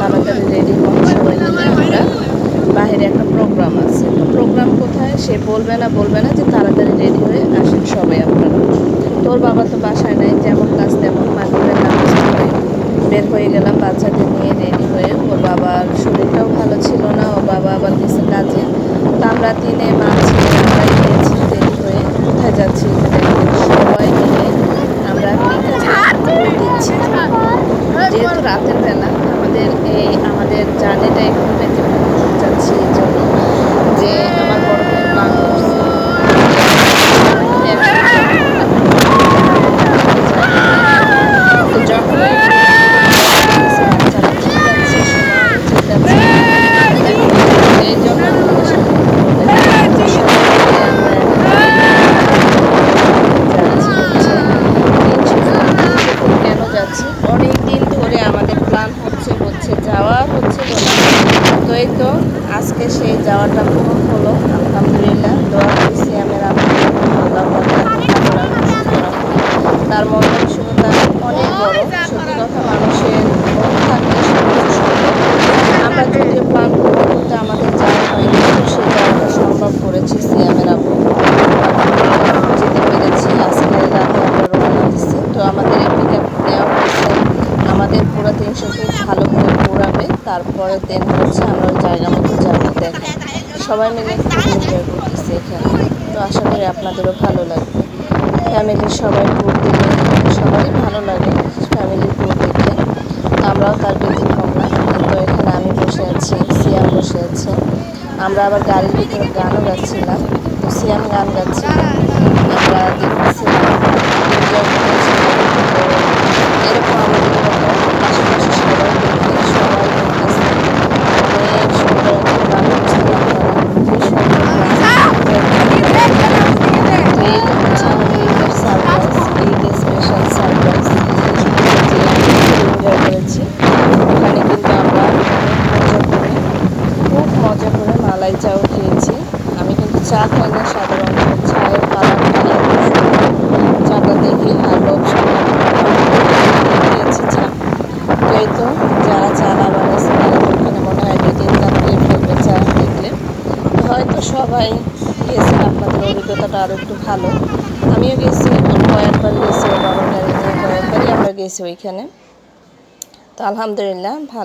তাড়াতাড়ি রেডি হন সবাই মিলে আমরা বাইরে একটা প্রোগ্রাম আছে প্রোগ্রাম কোথায় সে বলবে না বলবে না যে তাড়াতাড়ি রেডি হয়ে আসেন সবাই আপনারা তোর বাবা তো বাসায় নাই যেমন কাজ তেমন মাগরীবের নামাজ বের হয়ে গেলাম বাচ্চাদের নিয়ে রেডি হয়ে ওর বাবার শরীরটাও ভালো ছিল না ওর বাবা আবার গেছে কাজে। তো আমরা দিনে মাছ বেলা। আমাদের এই আমাদের জার্নিটা করতে যাচ্ছি এই জন্য যে আমার বড় ভাই প্ল্যান করছে তো যখন বাচ্চারা ঠিক আছে সবাই ঠিক আছে এই জন্য আমাদের সাথে বললেন যে সবাই আমরা যাচ্ছি হচ্ছে তিনশো কেন যাচ্ছি অনেক দিন ধরে আমাদের প্ল্যান হচ্ছে হচ্ছে যাওয়া হচ্ছে তো এই তো, আজকে সেই যাওয়াটা পূরণ হলো, আলহামদুলিল্লাহ। দোয়া করেছি আমি তার মন মানসিকতা অনেক বড়। সত্যি কথা, মানুষের মন আমরা যদি প্ল্যান করতে আমাদের যাওয়া হয়নি, তো সেই যাওয়াটা সম্ভব করেছি সিয়ামের আপু আলহামদুলিল্লাহ যেতে পেরেছি আজকে রাতে আমরা রওনা দিচ্ছি তো আমাদের পিক নেওয়া হয়েছে। আমাদের পুরো তিনশো ফিট ভালো করে ঘোরাবে তারপরে দেন হচ্ছে আমরা জায়গা মতো যাব। দেখেন সবাই মিলে এনজয় করতেছি এখানে। তো আশা করি আপনাদেরও ভালো লাগবে। ফ্যামিলির সবাই ট্যুর দিলে সবারই ভালো লাগে ফ্যামিলির ট্যুর তো আমরাও তার ব্যতিক্রম না। কিন্তু এখানে আমি বসে আছি, সিয়াম বসে আছে। আমরা আবার গাড়ির ভিতরে গানও গাচ্ছিলাম। তো সিয়াম গান গাচ্ছিল আমরা দেখতেছিলাম enjoy করতেছিলাম। তো এরকম আমাদের মতো আশেপাশে সবাই দেখতে সবাই দেখতেছে অনেক সুন্দর একটা গান হচ্ছিল আপনারা খুবই সুন্দর গান। তো এই হচ্ছে আমাদের ঈদের সারপ্রাইজ ঈদের স্পেশাল সারপ্রাইজ এনজয় করেছি ওখানে কিন্তু আমরা অনেক মজা করে খুব মজা করে মালাই চাও খেয়েছি আমি কিন্তু চা খাই না, সাধারণত চায়ের সুন্দর চাটা দেখি আর লোক খেয়েছি চা। তো যারা চা তো ওখানে মনে হয় দুই তিন খেয়ে ফেলবে চা দেখলে। হয়তো সবাই গিয়েছেন আপনাদের অভিজ্ঞতাটা আরও একটু ভালো। আমিও গেছি, কয়েকবার গেছি কয়েকবারই আমরা গেছি ওইখানে। তো আলহামদুলিল্লাহ, ভালো।